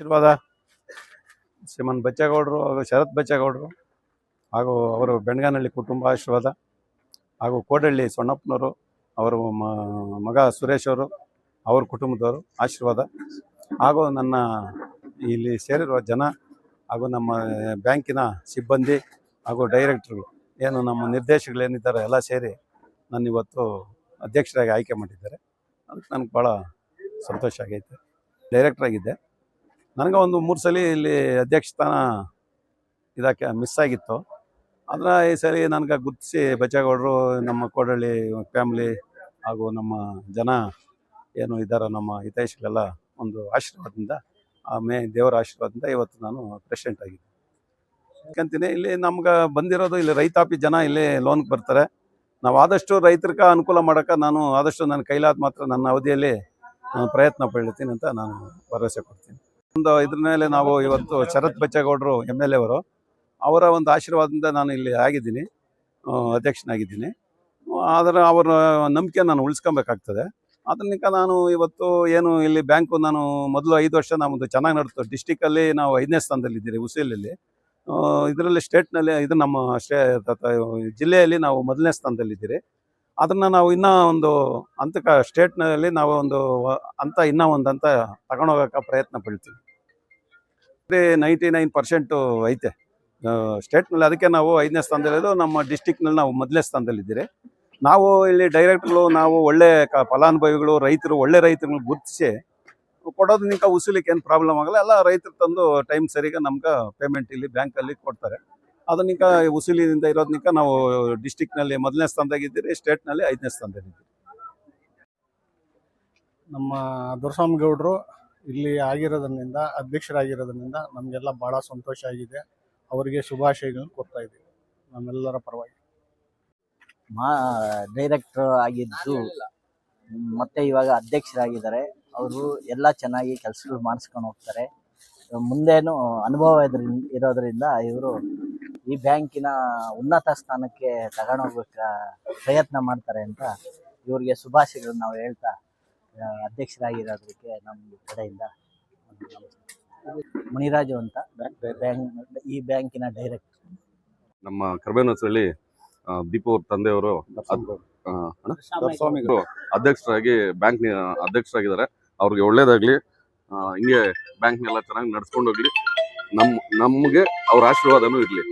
ಆಶೀರ್ವಾದ. ಶ್ರೀಮನ್ ಬಚ್ಚೇಗೌಡರು ಹಾಗೂ ಶರತ್ ಬಚ್ಚೇಗೌಡರು ಹಾಗೂ ಅವರು ಬೆಣಗಾನಹಳ್ಳಿ ಕುಟುಂಬ ಆಶೀರ್ವಾದ ಹಾಗೂ ಕೋಡಹಳ್ಳಿ ಸೊಣ್ಣಪ್ಪನವರು, ಅವರು ಮಗ ಸುರೇಶ್ ಅವರು, ಅವ್ರ ಕುಟುಂಬದವರು ಆಶೀರ್ವಾದ. ಹಾಗೂ ನನ್ನ ಇಲ್ಲಿ ಸೇರಿರುವ ಜನ ಹಾಗೂ ನಮ್ಮ ಬ್ಯಾಂಕಿನ ಸಿಬ್ಬಂದಿ ಹಾಗೂ ಡೈರೆಕ್ಟ್ರುಗಳು, ಏನು ನಮ್ಮ ನಿರ್ದೇಶಕಗಳೇನಿದ್ದಾರೆ ಎಲ್ಲ ಸೇರಿ ನನ್ನ ಇವತ್ತು ಅಧ್ಯಕ್ಷರಾಗಿ ಆಯ್ಕೆ ಮಾಡಿದ್ದಾರೆ. ಅದಕ್ಕೆ ನನಗೆ ಭಾಳ ಸಂತೋಷ ಆಗೈತೆ. ಡೈರೆಕ್ಟರ್ ಆಗಿದ್ದೆ. ನನಗೆ ಒಂದು ಮೂರು ಸಲ ಇಲ್ಲಿ ಅಧ್ಯಕ್ಷ ಸ್ಥಾನ ಇದಕ್ಕೆ ಮಿಸ್ ಆಗಿತ್ತು. ಅದನ್ನ ಈ ಸಲ ನನಗೆ ಗುರುತಿಸಿ ಬಚ್ಚೇಗೌಡರು, ನಮ್ಮ ಕೋಡಳ್ಳಿ ಫ್ಯಾಮಿಲಿ ಹಾಗೂ ನಮ್ಮ ಜನ ಏನು ಇದ್ದಾರೋ ನಮ್ಮ ಹಿತೈಷಿಗಳೆಲ್ಲ ಒಂದು ಆಶೀರ್ವಾದದಿಂದ, ಆ ಮೇ ದೇವರ ಆಶೀರ್ವಾದದಿಂದ ಇವತ್ತು ನಾನು ಪ್ರೆಸಿಡೆಂಟ್ ಆಗಿದ್ದೆ ಯಾಕಂತೀನಿ, ಇಲ್ಲಿ ನಮ್ಗೆ ಬಂದಿರೋದು ಇಲ್ಲಿ ರೈತಾಪಿ ಜನ ಇಲ್ಲಿ ಲೋನ್ಗೆ ಬರ್ತಾರೆ. ನಾವು ಆದಷ್ಟು ರೈತರಿಗೆ ಅನುಕೂಲ ಮಾಡೋಕೆ ನಾನು ಆದಷ್ಟು ನನ್ನ ಕೈಲಾದ ಮಾತ್ರ ನನ್ನ ಅವಧಿಯಲ್ಲಿ ಪ್ರಯತ್ನ ಪಡ್ತೀನಿ ಅಂತ ನಾನು ಭರವಸೆ ಕೊಡ್ತೀನಿ. ಒಂದು ಇದ್ರ ಮೇಲೆ ನಾವು ಇವತ್ತು ಶರತ್ ಬಚ್ಚೇಗೌಡರು ಎಂ ಎಲ್ ಎ ಅವರು, ಅವರ ಒಂದು ಆಶೀರ್ವಾದದಿಂದ ನಾನು ಇಲ್ಲಿ ಆಗಿದ್ದೀನಿ ಅಧ್ಯಕ್ಷನಾಗಿದ್ದೀನಿ. ಆದರೆ ಅವರ ನಂಬಿಕೆ ನಾನು ಉಳಿಸ್ಕೊಬೇಕಾಗ್ತದೆ. ಅದನ್ನಿಕ ನಾನು ಇವತ್ತು ಏನು ಇಲ್ಲಿ ಬ್ಯಾಂಕು ನಾನು ಮೊದಲು ಐದು ವರ್ಷ ನಮ್ಮದು ಚೆನ್ನಾಗಿ ನಡೀತು. ಡಿಸ್ಟಿಕಲ್ಲಿ ನಾವು ಐದನೇ ಸ್ಥಾನದಲ್ಲಿದ್ದೀರಿ ಉಸಿಲಲ್ಲಿ ಇದರಲ್ಲಿ ಸ್ಟೇಟ್ನಲ್ಲಿ ಇದು ನಮ್ಮ ಸ್ಟೇ ಜಿಲ್ಲೆಯಲ್ಲಿ ನಾವು ಮೊದಲನೇ ಸ್ಥಾನದಲ್ಲಿದ್ದೀರಿ. ಅದನ್ನು ನಾವು ಇನ್ನೂ ಒಂದು ಹಂತಕ್ಕೆ ಸ್ಟೇಟ್ನಲ್ಲಿ ನಾವು ಒಂದು ಅಂತ ಇನ್ನೂ ಒಂದು ಹಂತ ತಗೊಂಡೋಗೋಕೆ ಪ್ರಯತ್ನ ಪಡ್ತೀವಿ. ನೈಂಟಿ ನೈನ್ ಪರ್ಸೆಂಟು ಐತೆ. ಸ್ಟೇಟ್ನಲ್ಲಿ ಅದಕ್ಕೆ ನಾವು ಐದನೇ ಸ್ಥಾನದಲ್ಲಿದ್ದು ನಮ್ಮ ಡಿಸ್ಟಿಕ್ನಲ್ಲಿ ನಾವು ಮೊದಲನೇ ಸ್ಥಾನದಲ್ಲಿದ್ದೀರಿ ನಾವು ಇಲ್ಲಿ ಡೈರೆಕ್ಟ್ಗಳು ನಾವು ಒಳ್ಳೆ ಕ, ಫಲಾನುಭವಿಗಳು, ರೈತರು, ಒಳ್ಳೆ ರೈತರುಗಳು ಗುರುತಿಸಿ ಕೊಡೋದನ್ನಿಂಕ ಉಸುಲಿಕ್ಕೆ ಏನು ಪ್ರಾಬ್ಲಮ್ ಆಗಲ್ಲ. ಎಲ್ಲ ರೈತರು ತಂದು ಟೈಮ್ ಸರಿಗೆ ನಮ್ಗೆ ಪೇಮೆಂಟ್ ಇಲ್ಲಿ ಬ್ಯಾಂಕಲ್ಲಿ ಕೊಡ್ತಾರೆ. ಅದನ್ನಿಕ ಉಸಿಲಿನಿಂದ ಇರೋದನಿಕ ನಾವು ಡಿಸ್ಟಿಕ್ನಲ್ಲಿ ಮೊದಲನೇ ಸ್ಥಾನದಾಗಿದ್ದೀರಿ ಸ್ಟೇಟ್ನಲ್ಲಿ ಐದನೇ ಸ್ಥಾನದಲ್ಲಿದ್ದೀರಿ ನಮ್ಮ ದೊರಸ್ವಾಮಿ ಗೌಡರು ಇಲ್ಲಿ ಆಗಿರೋದ್ರಿಂದ ಅಧ್ಯಕ್ಷರಾಗಿರೋದ್ರಿಂದ ನಮಗೆಲ್ಲ ಭಾಳ ಸಂತೋಷ ಆಗಿದೆ. ಅವರಿಗೆ ಶುಭಾಶಯಗಳನ್ನು ಕೊಡ್ತಾ ಇದ್ದೀವಿ. ನಮ್ಮೆಲ್ಲರ ಪರವಾಗಿ. ಮಾ ಡೈರೆಕ್ಟರ್ ಆಗಿದ್ದು ಮತ್ತೆ ಇವಾಗ ಅಧ್ಯಕ್ಷರಾಗಿದ್ದಾರೆ. ಅವರು ಎಲ್ಲ ಚೆನ್ನಾಗಿ ಕೆಲಸಗಳು ಮಾಡಿಸ್ಕೊಂಡು ಹೋಗ್ತಾರೆ. ಮುಂದೇನು ಅನುಭವ ಇದ್ರಿಂದ ಇರೋದ್ರಿಂದ ಇವರು ಈ ಬ್ಯಾಂಕಿನ ಉನ್ನತ ಸ್ಥಾನಕ್ಕೆ ತಗೊಂಡೋಗ್ಬೇಕ ಪ್ರಯತ್ನ ಮಾಡ್ತಾರೆ ಅಂತ ಇವರಿಗೆ ಶುಭಾಶಯಗಳನ್ನ ನಾವು ಹೇಳ್ತಾ ಅಧ್ಯಕ್ಷರಾಗಿರೋದಕ್ಕೆ ನಮ್ಮ ಕಡೆಯಿಂದ. ಮುನಿರಾಜು ಅಂತ ಬ್ಯಾಂಕ್ ಈ ಬ್ಯಾಂಕಿನ ಡೈರೆಕ್ಟರ್. ನಮ್ಮ ಕರ್ಬೇನಹಳ್ಳಿ ದೀಪು ಅವ್ರ ತಂದೆಯವರು ಅಧ್ಯಕ್ಷರಾಗಿ ಬ್ಯಾಂಕ್ ಅಧ್ಯಕ್ಷರಾಗಿದ್ದಾರೆ. ಅವ್ರಿಗೆ ಒಳ್ಳೇದಾಗ್ಲಿ ಹಿಂಗೆ ಬ್ಯಾಂಕ್ನೆಲ್ಲ ಚೆನ್ನಾಗಿ ನಡ್ಸ್ಕೊಂಡು ಹೋಗ್ಲಿ ನಮ್ ನಮ್ಗೆ ಅವ್ರ ಆಶೀರ್ವಾದನೂ ಇರ್ಲಿ.